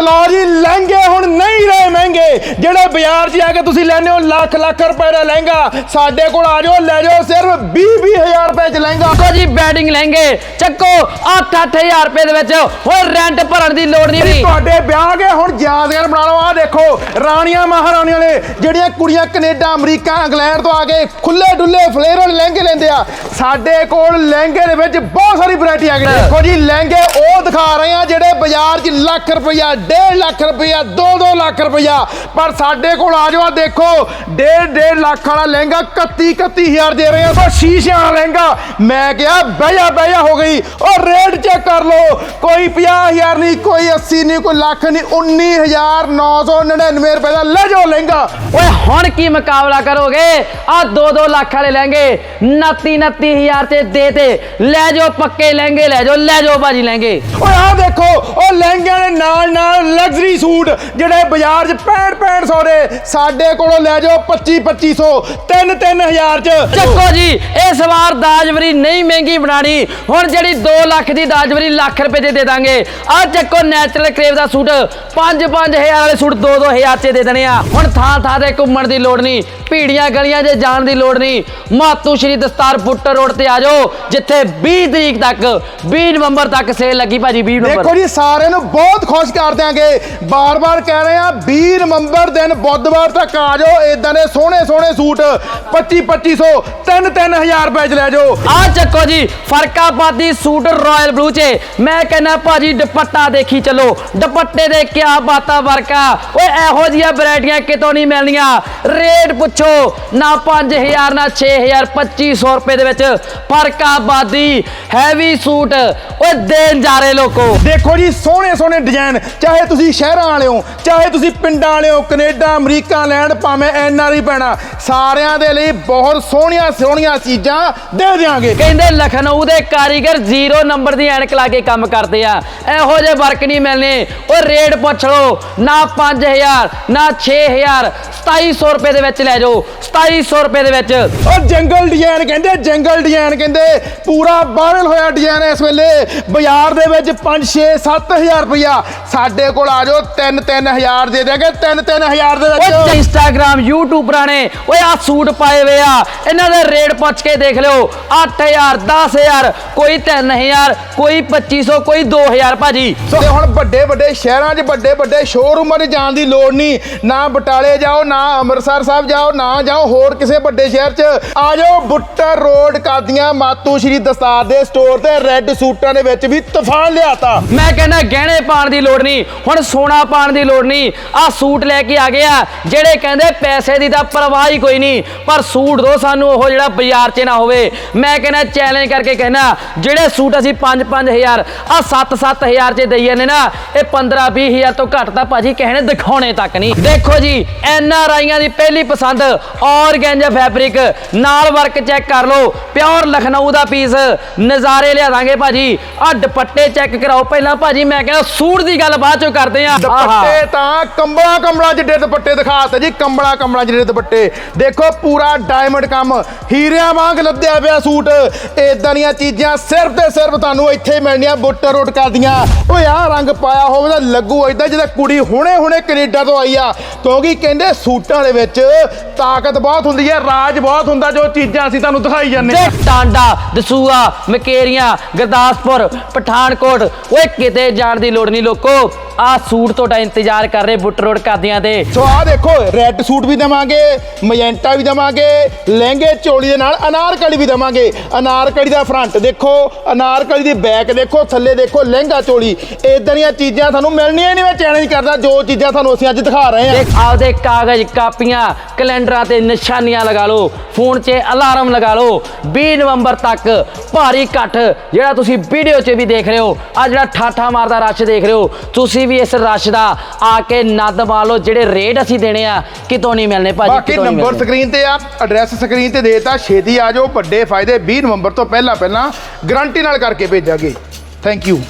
ਲਓ ਜਿਹੜੇ ਬਾਜ਼ਾਰ 'ਚ ਆ ਕੇ ਤੁਸੀਂ ਲੈਣੇ ਹੋ ਲੱਖ ਲੱਖ ਰੁਪਏ ਦਾ ਲਹਿੰਗਾ ਸਾਡੇ ਕੋਲ ਆ ਜਾਓ ਲੈ ਜਾਓ ਸਿਰਫ 20 20000 ਰੁਪਏ 'ਚ ਲਹਿੰਗਾ। ਚੱਕੋ ਜੀ ਬੈਡਿੰਗ ਲਹਿੰਗੇ ਚੱਕੋ 8-8000 ਰੁਪਏ ਦੇ ਵਿੱਚ ਹੁਣ ਰੈਂਟ ਭਰਨ ਦੀ ਲੋੜ ਨਹੀਂ ਵੀ। ਤੁਹਾਡੇ ਵਿਆਹ ਕੇ ਹੁਣ ਯਾਦਗਾਰ ਬਣਾ ਲਓ ਆ ਦੇਖੋ ਰਾਣੀਆਂ ਮਹਾਰਾਣੀਆਂ ਨੇ ਜਿਹੜੀਆਂ ਕੁੜੀਆਂ ਕੈਨੇਡਾ ਅਮਰੀਕਾ ਇੰਗਲੈਂਡ ਤੋਂ ਆ ਕੇ ਖੁੱਲੇ ਡੁੱਲੇ ਫਲੇਰਲ ਲਹਿੰਗੇ ਲੈਂਦੇ ਆ ਸਾਡੇ ਕੋਲ ਲਹਿੰਗੇ ਦੇ ਵਿੱਚ ਬਹੁਤ ਸਾਰੀ ਵੈਰਾਈਟੀ ਆ ਗਈ। ਦੇਖੋ ਜੀ ਲਹਿੰਗੇ ਉਹ ਦਿਖਾ ਰਹੇ ਆ ਜਿਹੜੇ ਬਾਜ਼ਾਰ 'ਚ ਲੱਖ ਰੁਪਈਆ 1.5 ਲੱਖ ਰੁਪਈਆ 2-2 ਲੱਖ ਰੁਪਈਆ ਪਰ ਸਾਡੇ ਕੋਲ ਆ ਜਾਓ ਦੇਖੋ 1.5 ਲੱਖ ਵਾਲਾ ਲਹਿੰਗਾ 31 31000 ਦੇ ਰਹੇ ਆ ਉਹ ਸ਼ੀਸ਼ਿਆਂ ਵਾਲਾ ਲਹਿੰਗਾ। ਮੈਂ ਕਿਹਾ ਬਹਿਆ ਬਹਿਆ ਹੋ ਗਈ। ਉਹ ਰੇਟ ਚੈੱਕ ਕਰ ਲਓ ਕੋਈ 50000 ਨਹੀਂ ਕੋਈ 80 ਨਹੀਂ ਕੋਈ ਲੱਖ ਨਹੀਂ 19999 ਰੁਪਏ ਦਾ ਲੈ ਜਾਓ ਲਹਿੰਗਾ। ਓਏ ਹੁਣ ਕੀ ਮੁਕਾਬਲਾ ਕਰੋਗੇ? ਆ 2-2 ਲੱਖ ਵਾਲੇ ਲਹਿੰਗੇ 29-29000 ਤੇ ਦੇ ਤੇ। ਲੈ ਜਾਓ ਪੱਕੇ ਲਹਿੰਗੇ ਲੈ ਜਾਓ ਲੈ ਜਾਓ ਬਾਜੀ ਲਹਿੰਗੇ। ਓਏ ਆਹ ਦੇਖੋ ਉਹ ਲਹਿੰਗਿਆਂ ਦੇ ਨਾਲ ਨਾਲ ਲਗਜ਼ਰੀ ਸੂਟ ਜਿਹੜੇ ਬਾਜ਼ਾਰ 'ਚ 65 6500 ਦੇ ਸਾਡੇ ਕੋਲੋਂ ਲੈ ਜਾਓ 25 2500 3 3000 'ਚ। ਚੱਕੋ ਜੀ ਇਸ ਵਾਰ ਦਾਜਵਰੀ ਨਹੀਂ ਮਹਿੰਗੀ ਬਣਾਣੀ ਹੁਣ ਜਿਹੜੀ 2 ਲੱਖ ਦੀ ਦਾਜਵਰੀ ਲੱਖ ਰੁਪਏ ਦੇ ਦੇ ਦਾਂਗੇ। ਆ ਚੱਕੋ ਨੈਚੁਰਲ ਕਰੇਵ ਦਾ ਸੂਟ। 5-5000 ਵਾਲੇ ਸੂਟ 2-2000 ਚ ਦੇ ਦੇਣੇ ਆ। ਹੁਣ ਥਾਂ ਥਾਂ ਤੇ ਘੁੰਮਣ ਦੀ ਲੋੜ ਨਹੀਂ। ਭੀੜੀਆਂ ਗਲੀਆਂ 'ਚ ਜਾਣ ਦੀ ਲੋੜ ਨਹੀਂ। ਮਾਤੂ ਸ਼੍ਰੀ ਦਸਤਾਰ ਪੁੱਟਰ ਰੋਡ ਤੇ ਆ ਜਾਓ ਜਿੱਥੇ 20 ਤਰੀਕ ਤੱਕ 20 ਨਵੰਬਰ ਤੱਕ ਸੇਲ ਲੱਗੀ ਭਾਜੀ 20 ਦੇਖੋ ਨਵੰਬਰ ਜੀ ਸਾਰਿਆਂ ਨੂੰ ਬਹੁਤ ਖੁਸ਼ ਕਰ ਦਿਆਂਗੇ। ਬਾਰ-ਬਾਰ ਕਹਿ ਰਹੇ ਆ 20 ਨਵੰਬਰ ਦਿਨ ਬੁੱਧਵਾਰ ਤੱਕ ਆ ਜਾਓ। ਇਦਾਂ ਦੇ ਸੋਹਣੇ ਸੋਹਣੇ ਸੂਟ 25 2500 3 3000 ਰੁਪਏ 'ਚ ਲੈ ਜਾਓ। ਆ ਚੱਕੋ ਜੀ ਫਰਕਾਬਾਦੀ ਸੂਟ ਰਾਇਲ ਬਲੂ ਚ। ਮੈਂ ਕਹਿੰਦਾ ਭਾਜੀ ਦੁਪੱਟਾ ਦੇਖੀ ਚੱਲੋ। ਦੁਪੱਟੇ ਦੇ ਕਿਆ ਬਾਤਾਂ ਵਰਕਾ ਓਏ ਇਹੋ ਜੀਆਂ ਵੈਰਾਈਟੀਆਂ ਕਿਤੋਂ ਨਹੀਂ ਮਿਲਣੀਆਂ। ਰੇਟ ਪੁੱਛੋ ਨਾ 5000 ਨਾ 6000 2500 ਰੁਪਏ ਦੇ ਵਿੱਚ ਫਰਕਾਬਾਦੀ ਹੈਵੀ ਸੂਟ। ਓਏ ਦੇਣ ਜਾ ਰਹੇ ਲੋਕੋ। ਦੇਖੋ ਜੀ ਸੋਹਣੇ ਸੋਹਣੇ ਡਿਜ਼ਾਈਨ ਚਾਹੇ ਤੁਸੀਂ ਸ਼ਹਿਰਾਂ ਵਾਲੇ ਹੋ ਚਾਹੇ ਤੁਸੀਂ ਪਿੰਡਾਂ ਵਾਲੇ ਹੋ ਕੈਨੇਡਾ ਅਮਰੀਕਾ ਲੈਂਡ ਭਾਵੇਂ ਐਨਆਰਆਈ ਪੈਣਾ। ਸਾਰਿਆਂ ਦੇ ਲਈ ਬਹੁਤ ਸੋਹਣੀਆਂ ਸੋਹਣੀਆਂ ਚੀਜ਼ਾਂ ਦੇ ਦਿਆਂਗੇ। ਕਹਿੰਦੇ ਲਖਨਊ ਦੇ ਕਾਰੀਗਰ ਜ਼ੀਰੋ ਨੰਬਰ ਦੀ ਐਨਕ ਲਾ ਕੇ ਕੰਮ ਕਰਦੇ ਆ। ਇਹੋ ਜਿਹੇ ਵਰਕ ਨਹੀਂ ਮਿਲਨੇ ਉਹ ਰੇਟ ਪੁੱਛ ਲਓ। ਨਾ 5000 ਨਾ 6000 2700 ਰੁਪਏ ਦੇ ਵਿੱਚ ਲੈ ਜਾਓ। 2700 ਰੁਪਏ ਦੇ ਵਿੱਚ। ਉਹ ਜੰਗਲ ਡਿਜ਼ਾਈਨ ਕਹਿੰਦੇ ਜੰਗਲ ਡਿਜ਼ਾਈਨ ਕਹਿੰਦੇ। ਪੂਰਾ ਵਾਇਰਲ ਹੋਇਆ ਡਿਜ਼ਾਈਨ ਇਸ ਵੇਲੇ। ਬਾਜ਼ਾਰ ਦੇ ਵਿੱਚ 5 6 7000 ਰੁਪਇਆ। ਸਾਡੇ ਕੋਲ ਆ ਜਾਓ 3 3000 ਦੇ ਦੇਗੇ 3 3000 ਦੇ ਓਏ ਵਿੱਚ। ਇੰਸਟਾਗ੍ਰam YouTube ਰਾਣੇ ਓਏ ਆ ਸੂਟ ਪਾਏ ਵੇ ਆ। ਇਹਨਾਂ ਦੇ ਰੇਟ ਪੁੱਛ ਕੇ ਦੇਖ ਲਿਓ। 8000 10000 ਕੋਈ 3000 ਕੋਈ 2500 ਕੋਈ 2000 ਭਾਜੀ। ਤੇ ਹੁਣ ਵੱਡੇ ਵੱਡੇ ਸ਼ਹਿਰਾਂ 'ਚ ਵੱਡੇ ਵੱਡੇ ਸ਼ੋਰੂਮਾਂ 'ਚ ਜਾਣ ਦੀ ਲੋੜ ਨਹੀਂ। ਨਾ ਬਟਾਲੇ ਜਾਓ ਨਾ ਅੰਮ੍ਰਿਤਸਰ ਸਾਹਿਬ ਜਾਓ ਨਾ ਜਾਓ ਹੋਰ ਕਿਸੇ ਵੱਡੇ ਸ਼ਹਿਰ 'ਚ। ਆ ਜਾਓ ਬੁੱਟਰ ਰੋਡ ਕਾਦੀਆਂ ਮਾਤੂ ਸ਼੍ਰੀ ਦਸਤਾਰ ਦੇ ਸਟੋਰ ਤੇ ਰੈੱਡ ਸੂਟਾਂ ਦੇ ਵਿੱਚ ਵੀ ਤੂਫਾਨ ਲਿਆਤਾ। ਮੈਂ ਕਹਿੰਦਾ ਗਹਿਣੇ ਪਾਣ ਦੀ ਲੋੜ ਨਹੀਂ। ਹੁਣ ਸੋਨਾ ਪਾਣ ਦੀ ਲੋੜ ਨਹੀਂ। ਆ ਸੂਟ ਲੈ ਕੇ ਆ ਗਿਆ ਜਿਹੜੇ ਕਹਿੰਦੇ ਪੈਸੇ ਦੀ ਤਾਂ ਪਰਵਾਹ ਹੀ ਕੋਈ ਨਹੀਂ ਪਰ ਸੂਟ ਦੋ ਸਾਨੂੰ ਉਹ ਜਿਹੜਾ ਬਾਜ਼ਾਰ 'ਚ ਨਾ ਹੋਵੇ। ਮੈਂ ਕਹਿੰਦਾ ਚੈਲੰਜ ਕਰਕੇ ਕਹਿਣਾ ਜਿਹੜੇ ਸੂਟ ਅਸੀਂ 5-5000 ਆ 7-7000 'ਚ ਦਈ ਜਾਂਦੇ ਨਾ ਇਹ 15-20000 ਤੋਂ ਘੱਟ ਤਾਂ ਭਾਜੀ ਕਹਿਣੇ ਦਿਖਾਉਣੇ ਤੱਕ ਨਹੀਂ। ਦੇਖੋ ਜੀ ਐਨ ਆਰ ਆਈਆਂ ਦੀ ਪਹਿਲੀ ਪਸੰਦ ਔਰਗੈਂਜਾ ਫੈਬਰਿਕ ਨਾਲ ਵਰਕ ਚੈੱਕ ਕਰ ਲਓ ਪਿਓਰ ਲਖਨਊ ਦਾ ਪੀਸ ਨਜ਼ਾਰੇ ਲਿਆ ਦਾਂਗੇ ਭਾਜੀ। ਆ ਦੁਪੱਟੇ ਚੈੱਕ ਕਰਾਓ ਪਹਿਲਾਂ ਭਾਜੀ ਮੈਂ ਕਹਿੰਦਾ ਸੂਟ ਦੀ ਗੱਲ ਬਾਅਦ ਚੋਂ ਕਰਦੇ ਆ। ਦੁਪੱਟੇ ਤਾਂ ਕੰਬਲਾ ਕੰਬਲਾ ਜਿੱਡੇ ਦੁਪੱਟੇ ਦਿਖਾਤੇ ਜੀ, ਕੰਬਲਾ ਕੰਬਲਾ ਜਿਹੜੇ ਦੁਪੱਟੇ। ਦੇਖੋ ਪੂਰਾ ਡਾਇਮੰਡ ਕੰਮ। ਹੀਰਿਆਂ ਵਾਂਗ ਲੱਦਿਆ ਪਿਆ ਸੂਟ। ਇਦਾਂ ਦੀਆਂ ਚੀਜ਼ਾਂ ਸਿਰਫ ਤੇ ਸਿਰਫ ਤੁਹਾਨੂੰ ਇੱਥੇ ਮਿਲਣੀਆਂ, ਬੁੱਟਰ ਰੋਡ ਕਰਦੀਆਂ। ਓਏ, ਆਹ ਰੰਗ ਪਾਇਆ ਹੋਵੇ ਤਾਂ ਲੱਗੂ ਇਦਾਂ ਜਿਵੇਂ ਕੁੜੀ ਹੁਣੇ ਹੁਣੇ ਕੈਨੇਡਾ ਤੋਂ ਆਈ ਆ। ਕਿਉਂਕਿ ਕਹਿੰਦੇ ਸੂਟਾਂ ਦੇ ਵਿੱਚ ਤਾਕਤ ਬਹੁਤ ਹੁੰਦੀ ਹੈ, ਰਾਜ ਬਹੁਤ ਹੁੰਦਾ ਜੋ ਚੀਜ਼ਾਂ ਅਸੀਂ ਤੁਹਾਨੂੰ ਦਿਖਾਈ ਜਾਂਦੇ ਤੇ ਟਾਂਡਾ, ਦਸੂਆ, ਮਕੇਰੀਆਂ, ਗੁਰਦਾਸਪੁਰ, ਪਠਾਨਕੋਟ। ਓਏ, ਕਿਤੇ ਜਾਣ ਦੀ ਲੋੜ ਨਹੀਂ, ਲੋਕੋ। ਆ ਸੂਟ ਤੁਹਾਡਾ ਇੰਤਜ਼ਾਰ ਕਰ ਰਹੇ ਬੁੱਟ ਰੋਡ ਦੇ ਤੇ ਸੋ ਆਹ ਦੇਖੋ ਰੈੱਡ ਸੂਟ ਵੀ ਦਵਾਂਗੇ ਮਜੈਂਟਾ ਵੀ ਦਵਾਂਗੇ, ਲਹਿੰਗੇ, ਚੋਲੀ ਦੇ ਨਾਲ ਅਨਾਰਕਲੀ ਵੀ ਦਵਾਂਗੇ। ਅਨਾਰਕਲੀ ਦਾ ਫਰੰਟ ਦੇਖੋ, ਅਨਾਰਕਲੀ ਦੀ ਬੈਕ ਦੇਖੋ, ਥੱਲੇ ਦੇਖੋ, ਲਹਿੰਗਾ, ਚੋਲੀ। ਇਦਾਂ ਦੀਆਂ ਚੀਜ਼ਾਂ ਤੁਹਾਨੂੰ ਮਿਲਣੀਆਂ ਨਹੀਂ, ਮੈਂ ਚੈਲੰਜ ਕਰਦਾ, ਜੋ ਚੀਜ਼ਾਂ ਤੁਹਾਨੂੰ ਅਸੀਂ ਅੱਜ ਦਿਖਾ ਰਹੇ ਹਾਂ। ਦੇਖ, ਆਪਦੇ ਕਾਗਜ਼, ਕਾਪੀਆਂ, ਕੈਲੰਡਰਾਂ ਤੇ ਨਿਸ਼ਾਨੀਆਂ ਲਗਾ ਲਓ, ਫੋਨ 'ਚ ਅਲਾਰਮ ਲਗਾ ਲਓ। 20 ਨਵੰਬਰ ਤੱਕ ਭਾਰੀ ਇਕੱਠ, ਜਿਹੜਾ ਤੁਸੀਂ ਵੀਡੀਓ 'ਚ ਵੀ ਦੇਖ ਰਹੇ ਹੋ ਆ ਜਿਹੜਾ ਠਾਠਾ ਮਾਰਦਾ ਰਸ਼ ਦੇਖ ਰਹੇ ਹੋ, ਤੁਸੀਂ ਵੀ ਇਸ ਰਸ਼ ਦਾ ਆ ਕੇ ਨੱਦ ਮਾਰ ਲਓ, ਜਿਹੜੇ ਰੇਟ ਅਸੀਂ ਦੇਣੇ ਆ ਕਿਤੋਂ ਨਹੀਂ ਮਿਲਨੇ ਭਾਜੀ ਬਾਕੀ ਕਿਤੋਂ ਨਹੀਂ ਨੰਬਰ। ਸਕਰੀਨ ਤੇ ਆ ਐਡਰੈਸ ਸਕਰੀਨ ਤੇ ਦੇਤਾ ਛੇਤੀ ਆ ਜਾਓ ਵੱਡੇ ਫਾਇਦੇ 20 ਨਵੰਬਰ ਤੋਂ ਪਹਿਲਾਂ ਪਹਿਲਾਂ ਗਾਰੰਟੀ ਨਾਲ ਕਰਕੇ ਭੇਜਾਂਗੇ ਥੈਂਕ ਯੂ